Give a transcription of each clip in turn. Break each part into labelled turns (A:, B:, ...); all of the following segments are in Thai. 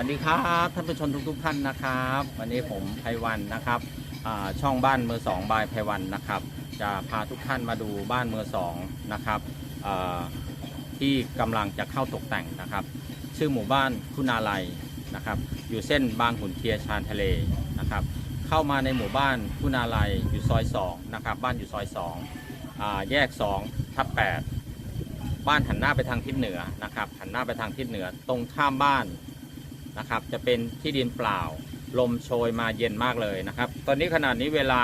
A: วัสดีครับท่านผู้ชมทุกๆท่านนะครับ วันนี้ผมไพวันนะครับช่องบ้านมือสองบายไพวันนะครับ จะพาทุกท่านมาดูบ้านมือสองนะครับที่กำลังจะเข้าตกแต่งนะครับ ชื่อหมู่บ้านคุณาลัยนะครับ อยู่เส้นบางขุนเทียนชานทะเลนะครับ เข้ามาในหมู่บ้านคุณาลัยอยู่ซอย2นะครับบ้านอยู่ซอย2อ่าแยก2ทับ8บ้านหันหน้าไปทางทิศเหนือนะครับหันหน้าไปทางทิศเหนือตรงข้ามบ้าน นะครับ จะเป็นที่ดินเปล่า ลมโชยมาเย็นมากเลยนะครับ ตอนนี้ขนาดนี้เวลา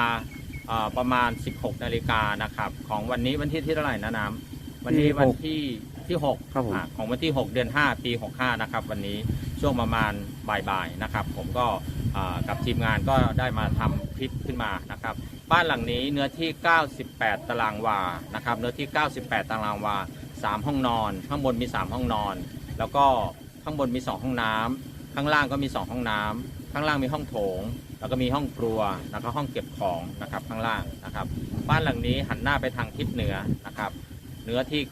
A: อ่าประมาณ 16นาฬิกานะครับ ของวันนี้วันที่ที่เท่าไหร่นะน้ำวันนี้
B: ที่หก
A: วันที่ที่6
B: ครับผม
A: อ่าของวันที่ 6 เดือน 5 ปี 65 นะครับ วันนี้ช่วงประมาณบ่ายๆนะครับ ผมก็อ่ากับทีมงานก็ได้มาทำคลิปขึ้นมานะครับ บ้านหลังนี้เนื้อที่ 98 ตารางวานะครับ เนื้อที่ 98 ตารางวา 3 ห้องนอน ข้างบนมี 3 ห้องนอน แล้วก็ข้างบนมี 2 ห้องน้ำ ข้างล่างก็มี 2 ห้องน้ำข้างล่างมีห้องโถง แล้วก็มีห้องครัวแล้วก็ห้องเก็บของนะครับข้างล่างนะครับ บ้านหลังนี้หันหน้าไปทางทิศเหนือนะครับเนื้อที่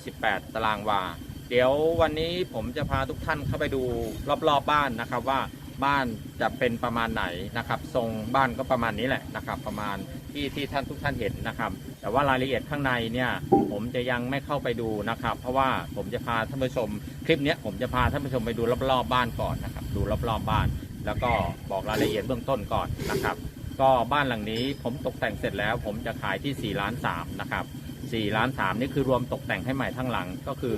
A: 98 ตารางวา เดี๋ยววันนี้ผมจะพาทุกท่านเข้าไปดูรอบๆบบ้านนะครับว่าบ้านจะเป็นประมาณไหนนะครับ ทรงบ้านก็ประมาณนี้แหละนะครับ ประมาณที่ที่ท่านทุกท่านเห็นนะครับ แต่ว่ารายละเอียดข้างในเนี่ยผมจะยังไม่เข้าไปดูนะครับ เพราะว่าผมจะพาท่านผู้ชม คลิปเนี้ยผมจะพาท่านผู้ชมไปดูรอบๆบ้านก่อนนะครับ ดูรอบๆบ้าน แล้วก็บอกรายละเอียดเบื้องต้นก่อนนะครับ ก็บ้านหลังนี้ผมตกแต่งเสร็จแล้ว ผมจะขายที่4ล้าน3นะครับ4ล้าน3นี่คือรวมตกแต่งให้ใหม่ทั้งหลัง ก็คือ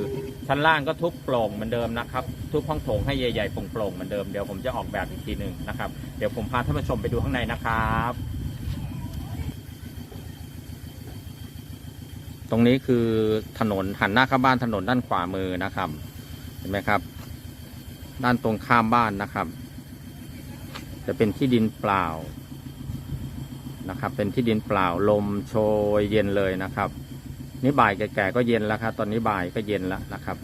A: ชั้นล่างก็ทุบโปร่งเหมือนเดิมนะครับทุบห้องโถงให้ใหญ่ๆโปร่งๆเหมือนเดิมเดี๋ยวผมจะออกแบบอีกทีหนึ่งนะครับเดี๋ยวผมพาท่านผู้ชมไปดูข้างในนะครับ ตรงนี้คือถนนหันหน้าเข้าบ้านถนนด้านขวามือนะครับ เห็นไหมครับ ด้านตรงข้ามบ้านนะครับ จะเป็นที่ดินเปล่านะครับ เป็นที่ดินเปล่าลมโชยเย็นเลยนะครับ นี่บ่ายแก่ๆก็เย็นแล้วครับตอนนี้บ่ายก็เย็นแล้วนะครับ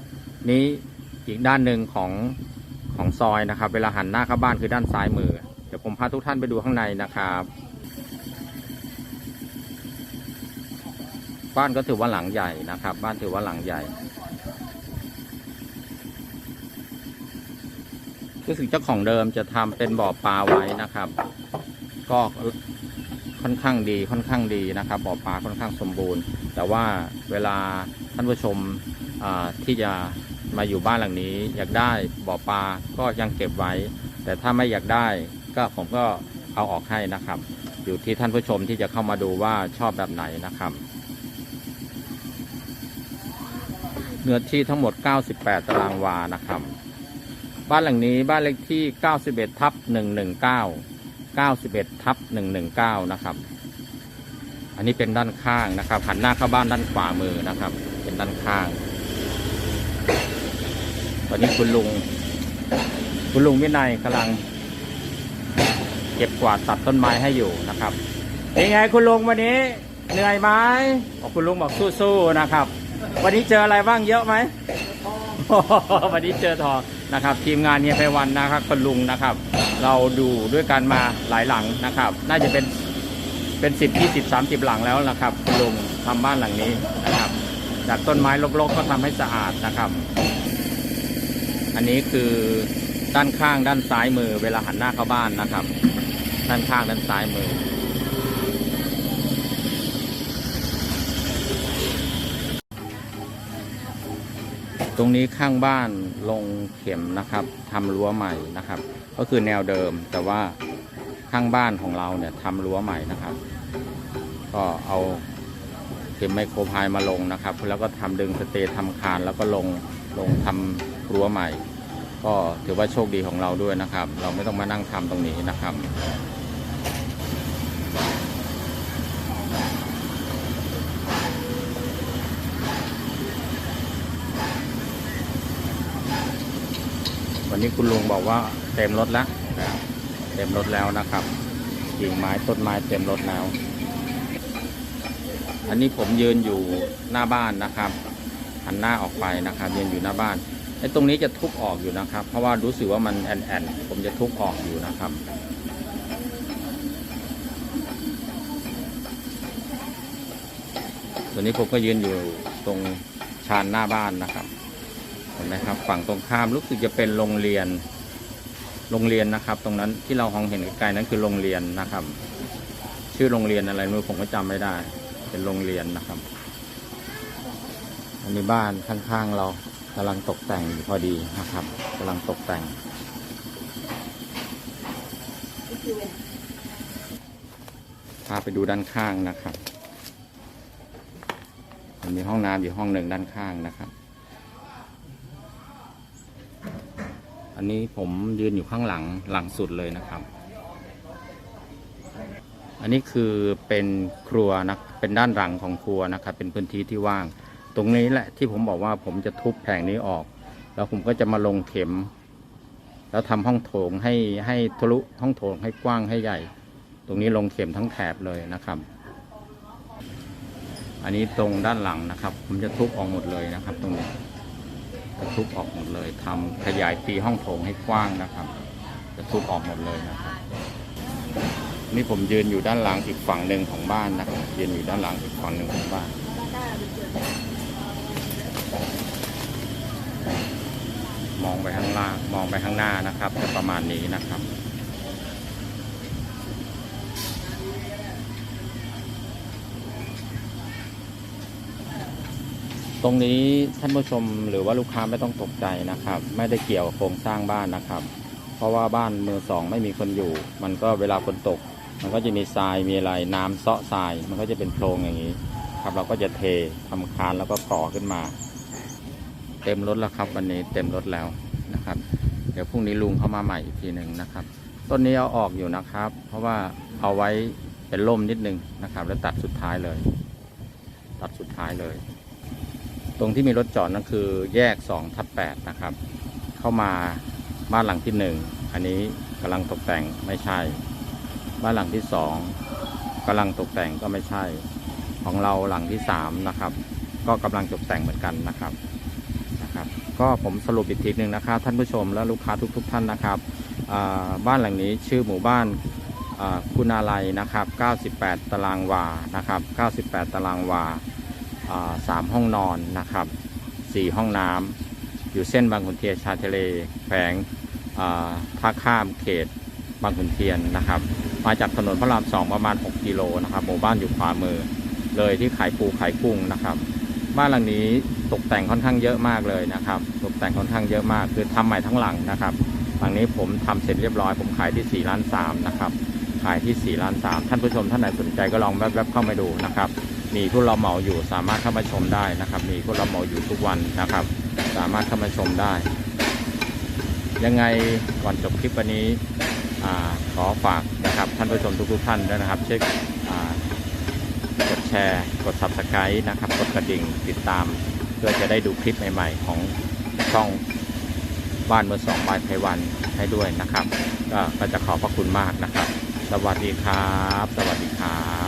A: นี้อีกด้านหนึ่งของของซอยนะครับ เวลาหันหน้าเข้าบ้านคือด้านซ้ายมือ เดี๋ยวผมพาทุกท่านไปดูข้างในนะครับ บ้านก็ถือว่าหลังใหญ่นะครับ บ้านถือว่าหลังใหญ่รู้สึกเจ้าของเดิมจะทำเป็นบ่อปลาไว้นะครับ ก็ค่อนข้างดีค่อนข้างดีนะครับ บ่อปลาค่อนข้างสมบูรณ์ แต่ว่าเวลาท่านผู้ชมที่จะมาอยู่บ้านหลังนี้ อยากได้บ่อปลาก็ยังเก็บไว้ แต่ถ้าไม่อยากได้ก็ผมก็เอาออกให้นะครับ อยู่ที่ท่านผู้ชมที่จะเข้ามาดูว่าชอบแบบไหนนะครับ เนื้อที่ทั้งหมด 98 ตารางวานะครับ บ้านหลังนี้บ้านเลขที่ 91 ทับ 119 91 ทับ 119 นะครับ อันนี้เป็นด้านข้างนะครับหันหน้าเข้าบ้านด้านขวามือนะครับ เป็นด้านข้าง ตอนนี้คุณลุง คุณลุงวินัยกำลัง เก็บกวาดตัดต้นไม้ให้อยู่นะครับเป็นไงคุณลุงวันนี้เหนื่อยไหมคุณลุงบอกสู้ๆนะครับ วันนี้เจออะไรบ้างเยอะไหมวันนี้เจอทองนะครับ ทีมงานเฮียไพวันนะครับคุณลุงนะครับ เราดูด้วยกันมาหลายหลังนะครับ น่าจะเป็นเป็นสิบยี่สิบสามสิบหลังแล้วนะครับคุณลุงทำบ้านหลังนี้นะครับ จากต้นไม้รกๆก็ทำให้สะอาดนะครับ อันนี้คือด้านข้างด้านซ้ายมือเวลาหันหน้าเข้าบ้านนะครับ ด้านข้างด้านซ้ายมือ ตรงนี้ข้างบ้านลงเข็มนะครับทำรั้วใหม่นะครับ ก็คือแนวเดิมแต่ว่าข้างบ้านของเราเนี่ยทำรั้วใหม่นะครับ ก็เอาเข็มไมโครพายมาลงนะครับ แล้วก็ทำดึงสเตย์ทำคานแล้วก็ลงลงทำรั้วใหม่ ก็ถือว่าโชคดีของเราด้วยนะครับ เราไม่ต้องมานั่งทำตรงนี้นะครับ วันนี้คุณลุงบอกว่าเต็มรถแล้วนะเต็มรถแล้วนะครับกิ่งไม้ต้นไม้เต็มรถแล้ว อันนี้ผมยืนอยู่หน้าบ้านนะครับหันหน้าออกไปนะครับยืนอยู่หน้าบ้านไอ้ตรงนี้จะทุบออกอยู่นะครับ เพราะว่ารู้สึกว่ามันแอนแอนผมจะทุบออกอยู่นะครับตัวนี้ผมก็ยืนอยู่ตรงชานหน้าบ้านนะครับ เห็นไหมครับ ฝั่งตรงข้ามรู้สึกจะเป็นโรงเรียนโรงเรียนนะครับ ตรงนั้นที่เรามองเห็นไกลๆนั้นคือโรงเรียนนะครับ ชื่อโรงเรียนอะไรไม่รู้ผมก็จำไม่ได้ เป็นโรงเรียนนะครับ อันนี้บ้านข้างๆเรากำลังตกแต่งอยู่พอดีนะครับกำลังตกแต่งพาไปดูด้านข้างนะครับมีห้องน้ำอยู่ห้องหนึ่งด้านข้างนะครับ อันนี้ผมยืนอยู่ข้างหลังหลังสุดเลยนะครับ อันนี้คือเป็นครัวนะเป็นด้านหลังของครัวนะครับ เป็นพื้นที่ที่ว่าง ตรงนี้แหละที่ผมบอกว่าผมจะทุบแผงนี้ออก แล้วผมก็จะมาลงเข็ม แล้วทำห้องโถงให้ให้ทะลุห้องโถงให้กว้างให้ใหญ่ ตรงนี้ลงเข็มทั้งแถบเลยนะครับอันนี้ตรงด้านหลังนะครับ ผมจะทุบออกหมดเลยนะครับ ตรงนี้ จะทุบออกหมดเลยทำขยายปีห้องโถงให้กว้างนะครับ จะทุบออกหมดเลยนะครับ นี่ผมยืนอยู่ด้านหลังอีกฝั่งหนึ่งของบ้านนะครับยืนอยู่ด้านหลังอีกฝั่งหนึ่งของบ้านมองไปข้างล่างมองไปข้างหน้านะครับจะประมาณนี้นะครับ รงนี้ท่านผู้ชมหรือว่าลูกค้าไม่ต้องตกใจนะครับ ไม่ได้เกี่ยวกับโครงสร้างบ้านนะครับ เพราะว่าบ้านมือสองไม่มีคนอยู่ มันก็เวลาฝนตก มันก็จะมีทรายมีอะไรน้ำเซาะทราย มันก็จะเป็นโพรงอย่างนี้ครับเราก็จะเททำคานแล้วก็ก่อขึ้นมา เต็มรถแล้วครับวันนี้เต็มรถแล้วนะครับ เดี๋ยวพรุ่งนี้ลุงเข้ามาใหม่อีกทีหนึ่งนะครับ ต้นนี้เอาออกอยู่นะครับ เพราะว่าเอาไว้เป็นร่มนิดนึงนะครับ แล้วตัดสุดท้ายเลย ตัดสุดท้ายเลย ตรงที่มีรถจอดนั่นคือแยก2ทับ8นะครับ เข้ามาบ้านหลังที่หนึ่งอันนี้กำลังตกแต่งไม่ใช่ บ้านหลังที่สองกำลังตกแต่งก็ไม่ใช่ ของเราหลังที่สามนะครับ ก็กำลังตกแต่งเหมือนกันนะครับนะครับ ก็ผมสรุปอีกทีหนึ่งนะครับท่านผู้ชมและลูกค้าทุก ๆ ท่านนะครับบ้านหลังนี้ชื่อหมู่บ้านคุณาลัยนะครับ 98 ตารางวานะครับ 98 ตารางวาอ่า สามห้องนอนนะครับสี่ห้องน้ำอยู่เส้นบางขุนเทียนชายทะเลแขวงอ่าท่าข้ามเขตบางขุนเทียนนะครับ มาจากถนนพระรามสองประมาณ 6 กิโลนะครับหมู่บ้านอยู่ขวามือ เลยที่ขายปูขายกุ้งนะครับ บ้านหลังนี้ตกแต่งค่อนข้างเยอะมากเลยนะครับ ตกแต่งค่อนข้างเยอะมาก คือทำใหม่ทั้งหลังนะครับหลังนี้ผมทำเสร็จเรียบร้อย ผมขายที่4ล้าน3นะครับ ขายที่4ล้าน3ท่านผู้ชมท่านไหนสนใจก็ลองแวบๆเข้ามาดูนะครับ มีผู้รับเหมาอยู่สามารถเข้ามาชมได้นะครับ มีผู้รับเหมาอยู่ทุกวันนะครับ สามารถเข้ามาชมได้ ยังไงก่อนจบคลิปวันนี้ขอฝากนะครับท่านผู้ชมทุกๆท่านด้วยนะครับเช็คกดแชร์กด subscribe นะครับกดกระดิ่งติดตาม เพื่อจะได้ดูคลิปใหม่ๆ ของช่องบ้านเมือสองบายไพวันให้ด้วยนะครับก็ก็จะขอบพระคุณมากนะครับ สวัสดีครับ สวัสดีครับ